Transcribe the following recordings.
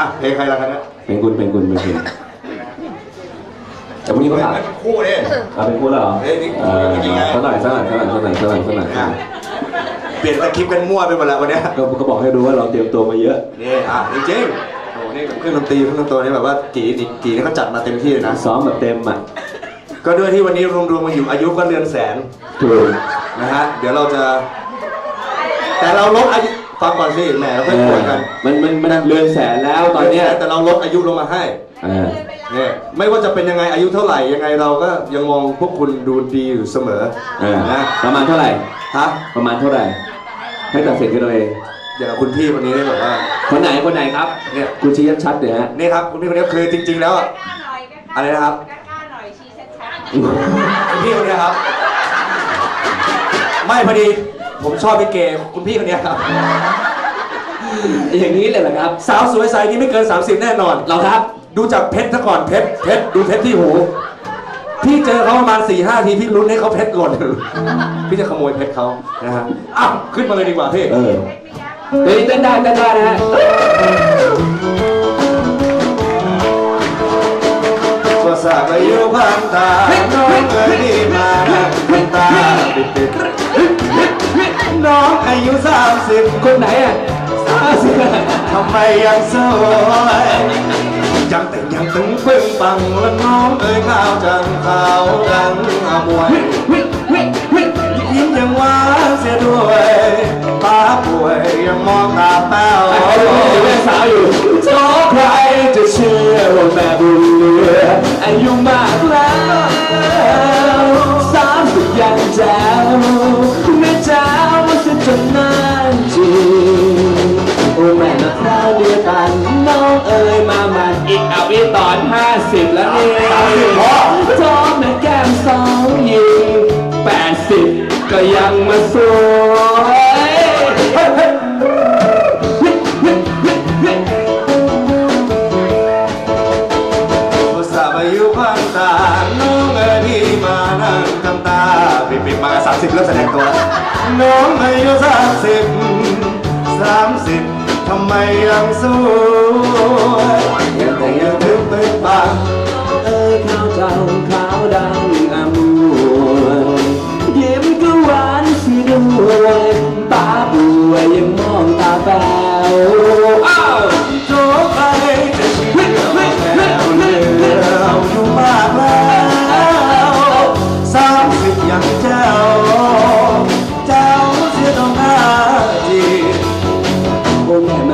อะเพลงใครละกันเนี่ยเป็นคุณเป็นคุณเป็นคุณแต่พรุ่งนี้เขาถามคู่เนี่ย เอาเป็นคุณแล้วเหรอเอ้ยนี่เออจริงๆไง สักหน่อยสักหน่อยสักหน่อยสักหน่อยสักหน่อยสักหน่อยสักหน่อยเปลี่ยนสคริปต์กันมั่วไปหมดแล้ววันเนี้ยก็ก็บอกให้ดูว่าเราเตรียมตัวมาเยอะนี่อะจริงๆโอ้นี่เครื่องดนตรีเครื่องดนตรีนี่แบบว่ากีนี่กีนี่เขาจัดมาเต็มที่เลยนะ ซ้อมแบบเต็มอะก็ด้วยที่วันนี้รวมๆมาอยู่อายุก็เรือนแสน ถูกนะฮะ เดี๋ยวเราจะ แต่เราลดอายุ ฟังก่อนสิแหมเราเอเพิ่งอป่วยกันมันมันมันเรือนแสนแล้วตอนเนี้ยแต่เราลดอายุลงมาให้เออเนี่ยไม่ว่าจะเป็นยังไงอายุเท่าไหร่ยังไงเราก็ยังมองพวกคุณดูดีอยู่เสมอเออนะประมาณเท่าไหร่ฮะประมาณเท่าไหร่ ให้ตัดสินกันเอาเองอย่างกับคุณพี่คนนี้เนี่ยแบบว่าคนไหนคนไหนครับเนี่ยคุณชี้ชัดๆเดี๋ยวฮะนี่ครับคุณพี่คนนี้คือจริง ๆ แล้วอะอะไรนะครับกล้าๆหน่อยชี้ชัดคุณพี่คนนี้ครับ ไม่พอดี ผมชอบพี่เกคุณพี่คนนี้ครับ อย่างนี้เลยเหรอครับ สาวสวยใสนี่ไม่เกิน 30 แน่นอน เราครับ ดูจากเพชรซะก่อนเพชรเพชรดูเพชรที่หู พี่เจอเขาประมาณ4ี่ห้าทีพี่ลุ้นให้เขาเพชรหล่นพี่จะขโมยเพชรเขานะฮะอ้าวขึ้นมาเลยดีกว่าพี่เออเฮ้ยเต้นได้เต้นได้นะฮะก็สากอายุพันตาน้อง สามสิบคนไหนอะสาสิทำไมยังสวยยังแต่งยังตึงปึ้ เอ๋ยมามันอีกเอาอีตอนห้าสิบแล้วนี่ท้องแม่แก้มสองยิงแปดสิบก็ยังมาสวยอุตส่าห์อายุพันตาน้องเอ๋ยที่มานั่งทำตาปิดปิดมาสามสิบเริ่มแสดงตัว น้องอายุสามสิบสามสิบ ทำไมยังสู้ยังแต่ยัง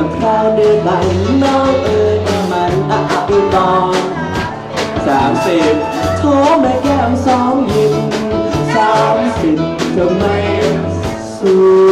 นข้าวเดือนไหม่น้องเอ๋ยมันอาอุตอนสามสิบโทรแม่แก้มสองยิ้มสามสิบทำไมสู้